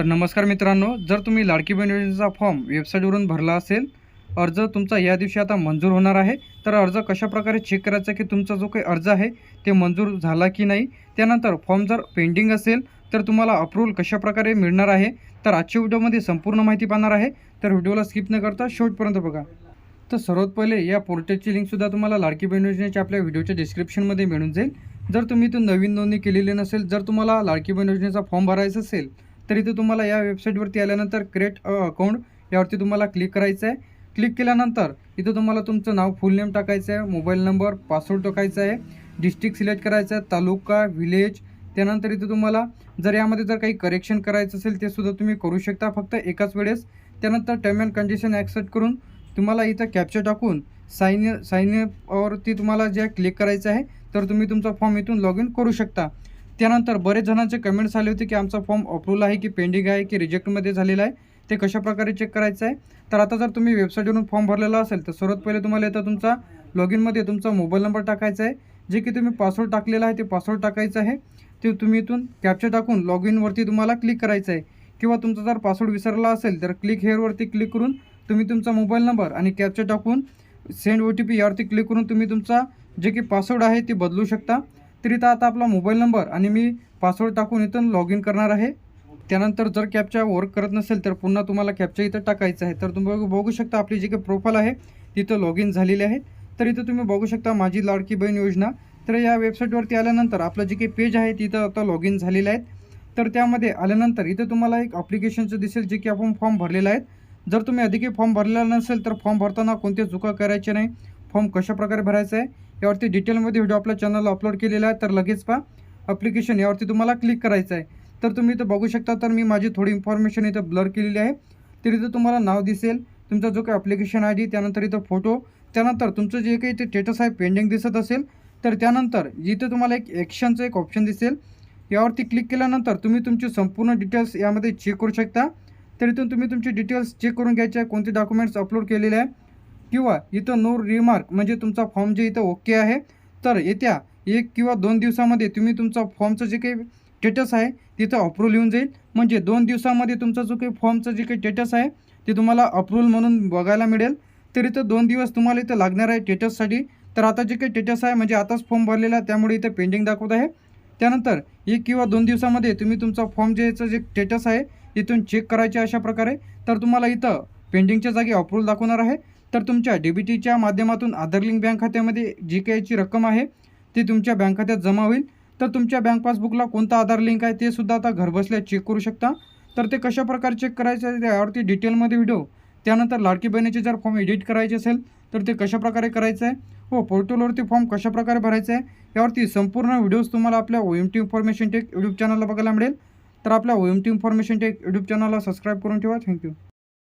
तर नमस्कार मित्रांनो जर तुम्ही लाडकी बहीण योजनेचा फॉर्म वेबसाईटवरून भरला असेल अर्ज तुमचा या दिवशी आता मंजूर होणार आहे. तर अर्ज कशाप्रकारे चेक करायचा की तुमचा जो काही अर्ज आहे ते मंजूर झाला की नाही? त्यानंतर फॉर्म जर पेंडिंग असेल तर तुम्हाला अप्रूव्हल कशाप्रकारे मिळणार आहे? तर आजच्या व्हिडिओमध्ये संपूर्ण माहिती पाहणार आहे. तर व्हिडिओला स्किप न करता शेवटपर्यंत बघा. तर सर्वात पहिले या पोर्टलची लिंकसुद्धा तुम्हाला लाडकी बहीण योजनेच्या आपल्या व्हिडिओच्या डिस्क्रिप्शनमध्ये मिळून जाईल. जर तुम्ही तो नवीन नोंदणी केलेली नसेल जर तुम्हाला लाडकी बहीण योजनेचा फॉर्म भरायचा असेल तर इथे तुम्हाला या वेबसाईटवरती आल्यानंतर क्रिएट अ अकाउंट यावरती तुम्हाला क्लिक करायचं आहे. क्लिक केल्यानंतर इथं तुम्हाला तुमचं नाव फुल नेम टाकायचं आहे मोबाईल नंबर पासवर्ड टाकायचा आहे डिस्ट्रिक्ट सिलेक्ट करायचं आहे तालुका विलेज त्यानंतर इथं तुम्हाला जर यामध्ये जर काही करेक्शन करायचं असेल ते सुद्धा तुम्ही करू शकता फक्त एकाच वेळेस. त्यानंतर टर्म अँड कंडिशन ॲक्सेप्ट करून तुम्हाला इथं कॅप्चर टाकून साईन साईन वरती तुम्हाला जे क्लिक करायचं आहे तर तुम्ही तुमचा फॉर्म इथून लॉग इन करू शकता. त्यानंतर बरेच जणांचे कमेंट्स आले होते की आमचा फॉर्म अप्रूव्हल आहे की पेंडिंग आहे की रिजेक्टमध्ये झालेला आहे. ते कशाप्रकारे चेक करायचं आहे? तर आता जर तुम्ही वेबसाईटवरून फॉर्म भरलेला असेल तर सर्वात पहिले तुम्हाला इथं तुमचा लॉग इनमध्ये तुमचा मोबाईल नंबर टाकायचा आहे. जे की तुम्ही पासवर्ड टाकलेला आहे ते पासवर्ड टाकायचं आहे. ते तुम्ही इथून कॅप्चर टाकून लॉग इनवरती तुम्हाला क्लिक करायचं आहे. किंवा तुमचा जर पासवर्ड विसरला असेल तर क्लिक हेअरवरती क्लिक करून तुम्ही तुमचा मोबाईल नंबर आणि कॅप्चर टाकून सेंड ओ टी पी यावरती क्लिक करून तुम्ही तुमचा जे की पासवर्ड आहे ते बदलू शकता. तर इथं आता आपला मोबाईल नंबर आणि मी पासवर्ड टाकून इथून लॉग इन करणार आहे. त्यानंतर जर कॅपचा वर्क करत नसेल तर पुन्हा तुम्हाला कॅपच्या इथं टाकायचं आहे. तर तुम्ही बघू- बघू शकता आपली जी काही प्रोफाईल आहे तिथं लॉग इन झालेली आहे. तर इथं तुम्ही बघू शकता माझी लाडकी बहीण योजना. तर या वेबसाईटवरती आल्यानंतर आपलं जे काही पेज आहे तिथं आता लॉग इन झालेलं आहे. तर त्यामध्ये आल्यानंतर इथं तुम्हाला एक अप्लिकेशनचं दिसेल जे की आपण फॉर्म भरलेला आहे. जर तुम्ही अधिकही फॉर्म भरलेला नसेल तर फॉर्म भरताना कोणत्या चुका करायच्या नाही. फॉर्म कशाप्रकारे भरायचा आहे यावरती डिटेलमध्ये व्हिडिओ आपल्या चॅनलला अपलोड केलेला आहे तर लगेच पहा. अप्लिकेशन यावरती तुम्हाला क्लिक करायचं आहे. तर तुम्ही इथं बघू शकता तर मी माझी थोडी इन्फॉर्मेशन इथं ब्लर केलेली आहे. तर इथं तुम्हाला नाव दिसेल तुमचा जो काही अप्लिकेशन आय डी त्यानंतर इथं फोटो त्यानंतर तुमचं जे काही इथे स्टेटस आहे पेंडिंग दिसत असेल तर त्यानंतर इथं तुम्हाला एक ॲक्शनचं एक ऑप्शन दिसेल. यावरती क्लिक केल्यानंतर तुम्ही तुमची संपूर्ण डिटेल्स यामध्ये चेक करू शकता. तर इथून तुम्ही तुमचे डिटेल्स चेक करून घ्यायचे आहे कोणते डॉक्युमेंट्स अपलोड केलेले आहे. किंवा इथं नो रिमार्क म्हणजे तुमचा फॉर्म जे इथं ओके आहे तर येत्या एक किंवा दोन दिवसामध्ये तुम्ही तुमचा फॉर्मचं जे काही स्टेटस आहे तिथं अप्रूव्हल येऊन जाईल. म्हणजे दोन दिवसामध्ये तुमचा जो काही फॉर्मचं जे काही स्टेटस आहे ते तुम्हाला अप्रूव्हल म्हणून बघायला मिळेल. तर इथं दोन दिवस तुम्हाला इथं लागणार आहे स्टेटससाठी तर आता जे काही स्टेटस आहे म्हणजे आताच फॉर्म भरलेला आहे त्यामुळे इथं पेंडिंग दाखवत आहे. त्यानंतर एक किंवा दोन दिवसामध्ये तुम्ही तुमचा फॉर्म जे याचं जे स्टेटस आहे इथून चेक करायचे अशा प्रकारे. तर तुम्हाला इथं पेंडिंगच्या जागी अप्रूव्हल दाखवणार आहे. तर तुमच्या डी बी टीच्या माध्यमातून आधार लिंक बँक खात्यामध्ये जी कायची रक्कम आहे ती तुमच्या बँक खात्यात जमा होईल. तर तुमच्या बँक पासबुकला कोणता आधार लिंक आहे ते सुद्धा आता घरबसल्या चेक करू शकता. तर ते कशा प्रकारे चेक करायचं आहे त्यावरती डिटेलमध्ये व्हिडिओ त्यानंतर लाडकी बहिणीचे जर फॉर्म एडिट करायचे असेल तर ते कशाप्रकारे करायचं आहे? हो पोर्टलवरती फॉर्म कशाप्रकारे भरायचं आहे? यावरती संपूर्ण व्हिडिओज तुम्हाला आपल्या O M T information tech YouTube चॅनलला बघायला मिळेल. तर आपल्या O M T information tech YouTube चॅनलला सबस्क्राईब करून ठेवा. Thank you